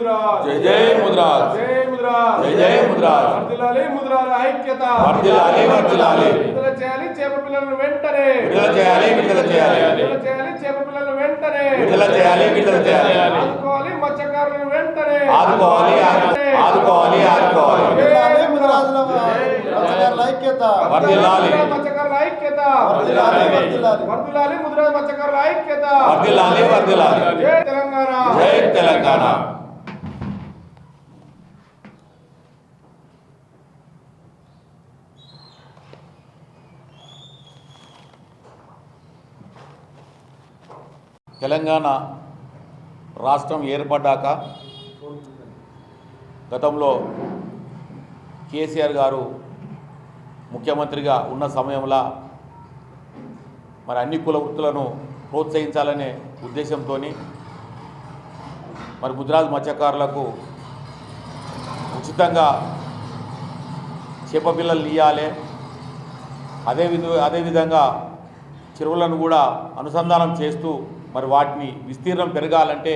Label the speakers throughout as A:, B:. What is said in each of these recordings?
A: జై జై ముద్రాజ్
B: జై ముద్రాజ్
A: జై జై ముద్రాజ్
B: వర్ధిల్లాలి ముద్రాల ఐక్యత.
A: వర్ధిల్లాలి, వర్ధిల్లాలి.
B: విడుదల చేయాలి చేప పిల్లలను వెంటనే.
A: విడుదల చేయాలి విడుదల చేయాలి.
B: విడుదల చేయాలి చేప పిల్లలను వెంటనే.
A: విడుదల చేయాలి విడుదల చేయాలి.
B: ఆదుకోవాలి మత్స్యకారులను వెంటనే.
A: ఆదుకోవాలి ఆదు- ఆదుకోవాలి ఆదుకోవాలి.
C: వర్ధిల్లాలి ముదిరాజుల మత్స్యకారుల ఐక్యత.
A: వర్ధిల్లాలి.
B: మత్స్యకారుల ఐక్యత.
C: వర్ధిల్లాలి, వర్ధిల్లాలి.
B: వర్ధిల్లాలి ముద్రాజ్ మత్స్యకారుల ఐక్యత.
A: వర్ధిల్లాలి వర్ధిల్లాలి.
B: జై తెలంగాణ.
A: జై తెలంగాణ. తెలంగాణ రాష్ట్రం ఏర్పడ్డాక గతంలో కేసీఆర్ గారు ముఖ్యమంత్రిగా ఉన్న సమయంలో మరి అన్ని కుల వృత్తులను ప్రోత్సహించాలనే ఉద్దేశంతో మరి ముద్రాజ్ మత్స్యకారులకు ఉచితంగా చేప పిల్లలు ఇవ్వాలి అదే విధ అదేవిధంగా చెరువులను కూడా అనుసంధానం చేస్తూ మరి వాటిని విస్తీర్ణం పెరగాలంటే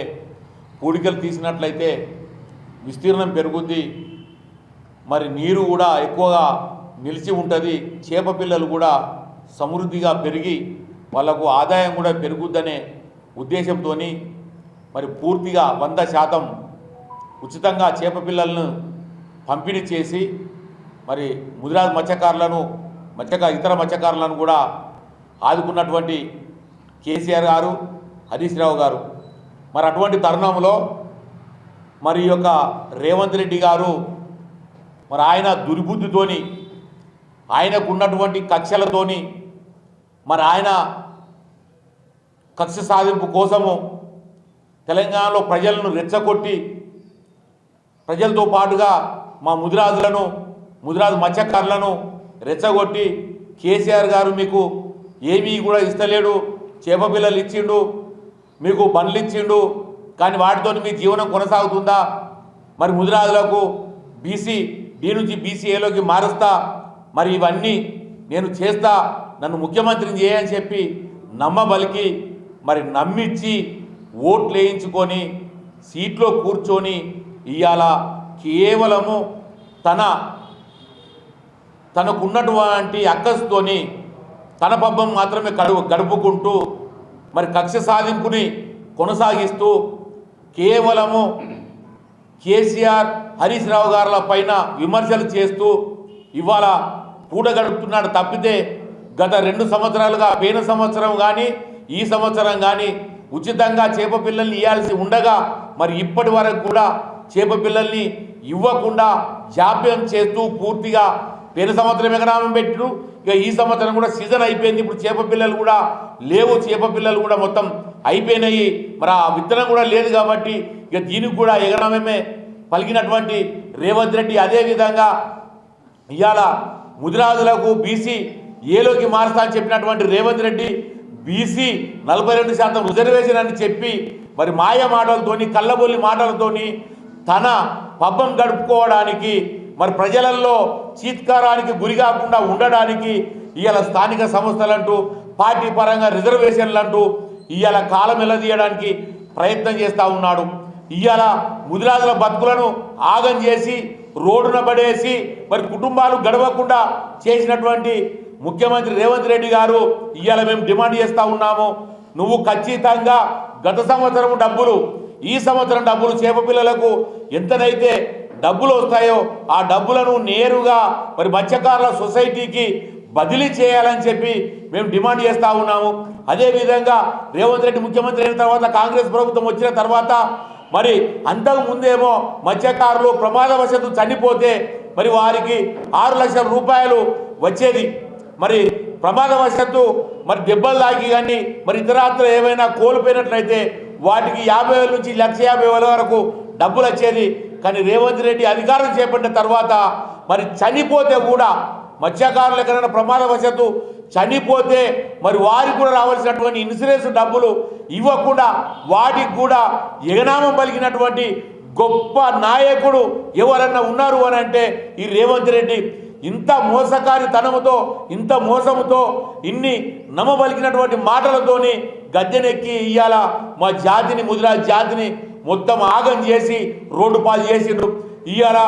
A: పూడికలు తీసినట్లయితే విస్తీర్ణం పెరుగుద్ది. మరి నీరు కూడా ఎక్కువగా నిలిచి ఉంటుంది. చేప పిల్లలు కూడా సమృద్ధిగా పెరిగి వాళ్ళకు ఆదాయం కూడా పెరుగుద్దనే ఉద్దేశంతో మరి పూర్తిగా వంద శాతం ఉచితంగా చేప పిల్లలను పంపిణీ చేసి మరి ముదిరాజ్ మత్స్యకారులను మత్స్యకార ఇతర మత్స్యకారులను కూడా ఆదుకున్నటువంటి కేసీఆర్ గారు హరీష్ రావు గారు. మరి అటువంటి తరుణంలో మరి యొక్క రేవంత్ రెడ్డి గారు మరి ఆయన దుర్బుద్ధితోని ఆయనకున్నటువంటి కక్షలతోని మరి ఆయన కక్ష సాధింపు కోసము తెలంగాణలో ప్రజలను రెచ్చగొట్టి ప్రజలతో పాటుగా మా ముదిరాజులను ముదిరాజు మత్స్యకారులను రెచ్చగొట్టి కేసీఆర్ గారు మీకు ఏమీ కూడా ఇస్తలేడు చేప పిల్లలు ఇచ్చిండు మీకు బండ్లు ఇచ్చిండు కానీ వాటితో మీ జీవనం కొనసాగుతుందా? మరి ముదిరాజులకు బీసీ బి నుంచి బీసీఏలోకి మారుస్తా. మరి ఇవన్నీ నేను చేస్తా నన్ను ముఖ్యమంత్రిని చేయని చెప్పి నమ్మబలికి మరి నమ్మిచ్చి ఓట్లు వేయించుకొని సీట్లో కూర్చొని ఇవాళ కేవలము తన తనకున్నటువంటి అక్కస్తోని తన పబ్బం మాత్రమే గడుపు గడుపుకుంటూ మరి కక్ష సాధింపుని కొనసాగిస్తూ కేవలము కేసీఆర్ హరీష్ రావు గారుల పైన విమర్శలు చేస్తూ ఇవాళ పూట గడుపుతున్నాడు తప్పితే గత రెండు సంవత్సరాలుగా పోయిన సంవత్సరం కానీ ఈ సంవత్సరం కానీ ఉచితంగా చేప పిల్లల్ని ఇవ్వాల్సి ఉండగా మరి ఇప్పటి వరకు కూడా చేప పిల్లల్ని ఇవ్వకుండా జాప్యం చేస్తూ పూర్తిగా పోయిన సంవత్సరం ఎకరామం పెట్టిరు. ఇక ఈ సంవత్సరం కూడా సీజన్ అయిపోయింది. ఇప్పుడు చేప పిల్లలు కూడా లేవు. చేప పిల్లలు కూడా మొత్తం అయిపోయినాయి. మరి ఆ విత్తనం కూడా లేదు కాబట్టి ఇక దీనికి కూడా ఎగనామమే పలికినటువంటి రేవంత్ రెడ్డి. అదే విధంగా ఇవాళ ముదిరాజులకు బీసీ ఏలోకి మారుస్తా అని చెప్పినటువంటి రేవంత్ రెడ్డి బీసీ నలభై రెండు శాతం రిజర్వేషన్ అని చెప్పి మరి మాయ మాటలతోని కళ్ళబొల్లి మాటలతోని తన పబ్బం గడుపుకోవడానికి మరి ప్రజలలో చీత్కారానికి గురి కాకుండా ఉండడానికి ఇవాళ స్థానిక సంస్థలంటూ పార్టీ పరంగా రిజర్వేషన్లు అంటూ ఇవాళ కాలం ఎల్లదీయడానికి ప్రయత్నం చేస్తూ ఉన్నాడు. ఇవాళ ముదిరాజుల బతుకులను ఆగం చేసి రోడ్డున పడేసి మరి కుటుంబాలు గడవకుండా చేసినటువంటి ముఖ్యమంత్రి రేవంత్ రెడ్డి గారు ఇవాళ మేము డిమాండ్ చేస్తూ ఉన్నాము. నువ్వు ఖచ్చితంగా గత సంవత్సరం డబ్బులు ఈ సంవత్సరం డబ్బులు చేప పిల్లలకు ఎంతనైతే డబ్బులు వస్తాయో ఆ డబ్బులను నేరుగా మరి మత్స్యకారుల సొసైటీకి బదిలీ చేయాలని చెప్పి మేము డిమాండ్ చేస్తూ ఉన్నాము. అదేవిధంగా రేవంత్ రెడ్డి ముఖ్యమంత్రి అయిన తర్వాత కాంగ్రెస్ ప్రభుత్వం వచ్చిన తర్వాత మరి అంతకు ముందేమో మత్స్యకారులు ప్రమాదవశత్తు చనిపోతే మరి వారికి ఆరు లక్షల రూపాయలు వచ్చేది. మరి ప్రమాదవశత్తు మరి దెబ్బలు తాకి కానీ మరి ఇతరాత్ర ఏమైనా కోల్పోయినట్లయితే వాటికి యాభై వేల నుంచి లక్ష యాభై వేల వరకు డబ్బులు వచ్చేది. కానీ రేవంత్ రెడ్డి అధికారం చేపట్టిన తర్వాత మరి చనిపోతే కూడా మత్స్యకారులు ఎక్కడైనా ప్రమాదవశాత్తు చనిపోతే మరి వారికి కూడా రావాల్సినటువంటి ఇన్సూరెన్స్ డబ్బులు ఇవ్వకుండా వాటికి కూడా ఎగనామం పలికినటువంటి గొప్ప నాయకుడు ఎవరన్నా ఉన్నారు అని అంటే ఈ రేవంత్ రెడ్డి. ఇంత మోసకారితనముతో ఇంత మోసముతో ఇన్ని నమ్మబలికినటువంటి మాటలతోని గద్దెనెక్కి ఇయ్యాల మా జాతిని ముదిరా జాతిని మొత్తం ఆగం చేసి రోడ్డు పాలు చేసిండ్రు. ఇవాళ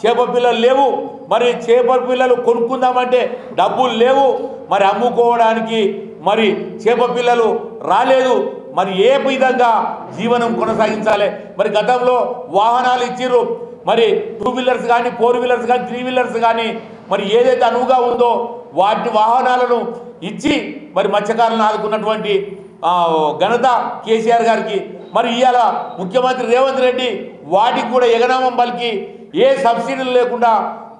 A: చేప పిల్లలు లేవు. మరి చేప పిల్లలు కొనుక్కుందామంటే డబ్బులు లేవు. మరి అమ్ముకోవడానికి మరి చేప పిల్లలు రాలేదు. మరి ఏ విధంగా జీవనం కొనసాగించాలి? మరి గతంలో వాహనాలు ఇచ్చిర్రు. మరి టూ వీలర్స్ కానీ ఫోర్ వీలర్స్ కానీ త్రీ వీలర్స్ కానీ మరి ఏదైతే అనువుగా ఉందో వాటి వాహనాలను ఇచ్చి మరి మత్స్యకారులను ఆదుకున్నటువంటి ఘనత కేసీఆర్ గారికి మరి ఇవాళ ముఖ్యమంత్రి రేవంత్ రెడ్డి వాటికి కూడా ఎగనామం పలికి ఏ సబ్సిడీలు లేకుండా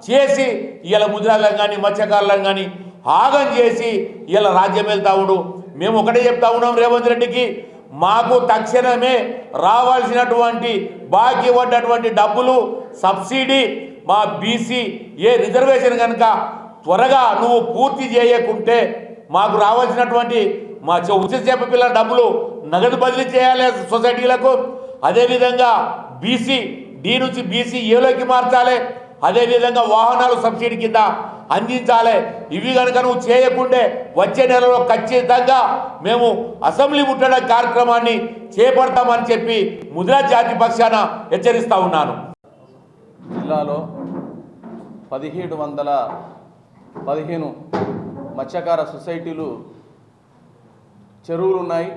A: చేసి ఇలా ముద్రాలను కానీ మత్స్యకారులను కానీ ఆగం చేసి ఇలా రాజ్యం వెళ్తా ఉండు. మేము ఒకటే చెప్తా ఉన్నాం రేవంత్ రెడ్డికి మాకు తక్షణమే రావాల్సినటువంటి బాకీ పడ్డటువంటి డబ్బులు సబ్సిడీ మా బీసీ ఏ రిజర్వేషన్ కనుక త్వరగా నువ్వు పూర్తి చేయకుంటే మాకు రావాల్సినటువంటి మా ఉచిత చేప పిల్లల డబ్బులు నగదు బదిలీ చేయాలి సొసైటీలకు. అదేవిధంగా బీసీ డి నుంచి బీసీ ఏలోకి మార్చాలి. అదేవిధంగా వాహనాలు సబ్సిడీ కింద అందించాలి. ఇవి కనుక నువ్వు చేయకుండే వచ్చే నెలలో ఖచ్చితంగా మేము అసెంబ్లీ ముట్టడ కార్యక్రమాన్ని చేపడతామని చెప్పి ముద్రా జాతి పక్షాన హెచ్చరిస్తూ ఉన్నాను.
D: జిల్లాలో పదిహేడు వందల పదిహేను మత్స్యకార సొసైటీలు చెరువులు ఉన్నాయి.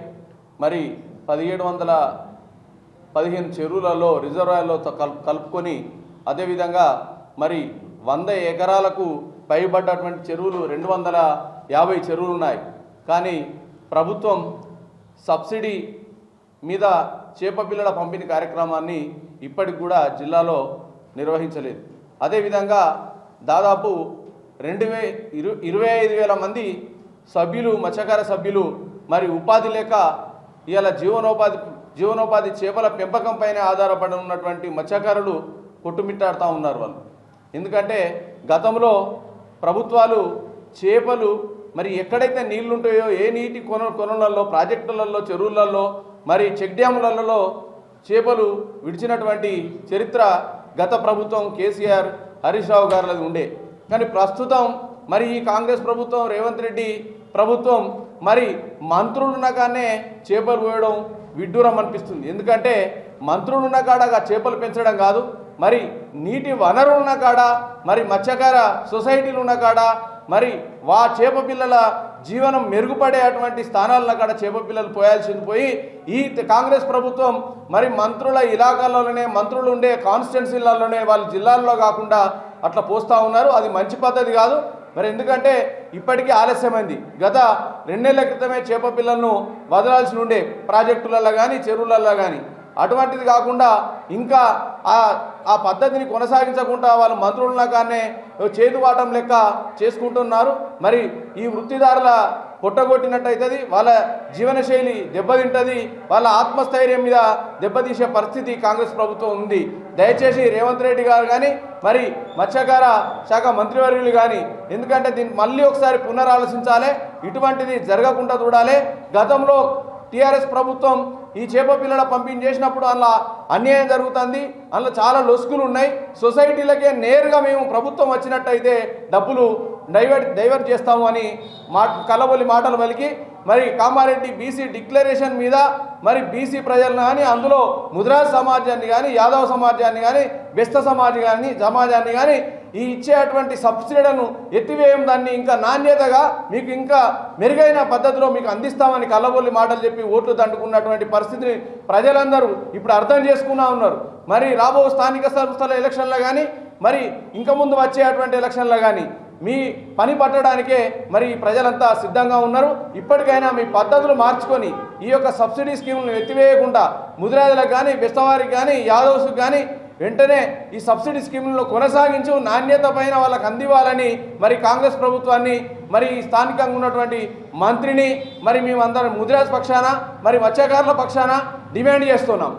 D: మరి పదిహేడు వందల పదిహేను చెరువులలో రిజర్వాయర్లో కల్ కలుపుకొని అదేవిధంగా మరి వంద ఎకరాలకు పైబడ్డటువంటి చెరువులు రెండు వందల యాభై చెరువులు ఉన్నాయి. కానీ ప్రభుత్వం సబ్సిడీ మీద చేప పిల్లల పంపిణీ కార్యక్రమాన్ని ఇప్పటికి కూడా జిల్లాలో నిర్వహించలేదు. అదేవిధంగా దాదాపు రెండు వే ఇరు ఇరవై ఐదు వేల మంది సభ్యులు మత్స్యకార సభ్యులు మరి ఉపాధి లేక ఇవాళ జీవనోపాధి జీవనోపాధి చేపల పెంపకంపైనే ఆధారపడి ఉన్నటువంటి మత్స్యకారులు కొట్టుమిట్టాడుతూ ఉన్నారు వాళ్ళు. ఎందుకంటే గతంలో ప్రభుత్వాలు చేపలు మరి ఎక్కడైతే నీళ్ళుంటాయో ఏ నీటి కొన కొనలలో ప్రాజెక్టులలో చెరువులలో మరి చెక్ డ్యాములలో చేపలు విడిచినటువంటి చరిత్ర గత ప్రభుత్వం కేసీఆర్ హరీష్ రావు గారులది ఉండే. కానీ ప్రస్తుతం మరి ఈ కాంగ్రెస్ ప్రభుత్వం రేవంత్ రెడ్డి ప్రభుత్వం మరి మంత్రులున్నగానే చేపలు పోయడం విడ్డూరం అనిపిస్తుంది. ఎందుకంటే మంత్రులు కాడగా చేపలు పెంచడం కాదు మరి నీటి వనరులున్న కాడ మరి మత్స్యకార సొసైటీలు ఉన్న కాడ మరి వా చేప పిల్లల జీవనం మెరుగుపడే అటువంటి స్థానాలను కాడ చేప పిల్లలు పోయాల్సింది పోయి ఈ కాంగ్రెస్ ప్రభుత్వం మరి మంత్రుల ఇలాకాలలోనే మంత్రులు ఉండే కాన్స్టిట్యున్సీలలోనే వాళ్ళ జిల్లాల్లో కాకుండా అట్లా పోస్తూ ఉన్నారు. అది మంచి పద్ధతి కాదు. మరి ఎందుకంటే ఇప్పటికీ ఆలస్యమైంది. గత రెండేళ్ళ క్రితమే చేప పిల్లలను వదలాల్సి ఉండే ప్రాజెక్టులలో కానీ చెరువులలో కానీ అటువంటిది కాకుండా ఇంకా ఆ ఆ పద్ధతిని కొనసాగించకుండా వాళ్ళు మంత్రుల కానీ చేతువాటం లెక్క చేసుకుంటున్నారు. మరి ఈ వృత్తిదారుల పొట్టగొట్టినట్టయితుంది వాళ్ళ జీవనశైలి దెబ్బతింటుంది వాళ్ళ ఆత్మస్థైర్యం మీద దెబ్బతీసే పరిస్థితి కాంగ్రెస్ ప్రభుత్వం ఉంది. దయచేసి రేవంత్ రెడ్డి గారు కానీ మరి మత్స్యకార శాఖ మంత్రివర్యులు కానీ ఎందుకంటే దీన్ని మళ్ళీ ఒకసారి పునరాలోచించాలి ఇటువంటిది జరగకుండా చూడాలి. గతంలో టీఆర్ఎస్ ప్రభుత్వం ఈ చేప పిల్లల పంపిణీ చేసినప్పుడు అందులో అన్యాయం జరుగుతుంది అందులో చాలా లొసుకులు ఉన్నాయి. సొసైటీలకే నేరుగా మేము ప్రభుత్వం వచ్చినట్టయితే డబ్బులు డైవర్ట్ డైవర్ట్ చేస్తాము అని మా కలబొలి మాటలు పలికి మరి కామారెడ్డి బీసీ డిక్లరేషన్ మీద మరి బీసీ ప్రజలను కానీ అందులో ముద్రాజ్ సమాజాన్ని కానీ యాదవ్ సమాజాన్ని కానీ బెస్త సమాజ్ కానీ సమాజాన్ని కానీ ఈ ఇచ్చేటువంటి సబ్సిడీలను ఎత్తివేయం దాన్ని ఇంకా నాణ్యతగా మీకు ఇంకా మెరుగైన పద్ధతిలో మీకు అందిస్తామని కళ్ళబొల్లి మాటలు చెప్పి ఓట్లు దండుకున్నటువంటి పరిస్థితిని ప్రజలందరూ ఇప్పుడు అర్థం చేసుకున్నా ఉన్నారు. మరి రాబో స్థానిక సంస్థల ఎలక్షన్లో కానీ మరి ఇంకా ముందు వచ్చేటువంటి ఎలక్షన్లో కానీ మీ పని పట్టడానికే మరి ప్రజలంతా సిద్ధంగా ఉన్నారు. ఇప్పటికైనా మీ పద్ధతులు మార్చుకొని ఈ యొక్క సబ్సిడీ స్కీములను ఎత్తివేయకుండా ముదిరాజులకు కానీ బిస్తవారికి కానీ యాదవ్స్కి కానీ వెంటనే ఈ సబ్సిడీ స్కీములను కొనసాగించు నాణ్యత పైన వాళ్ళకి అందివ్వాలని మరి కాంగ్రెస్ ప్రభుత్వాన్ని మరి ఈ స్థానికంగా ఉన్నటువంటి మంత్రిని మరి మేమందరం ముదిరాజ్ పక్షాన మరి మత్స్యకారుల పక్షాన డిమాండ్ చేస్తున్నాం.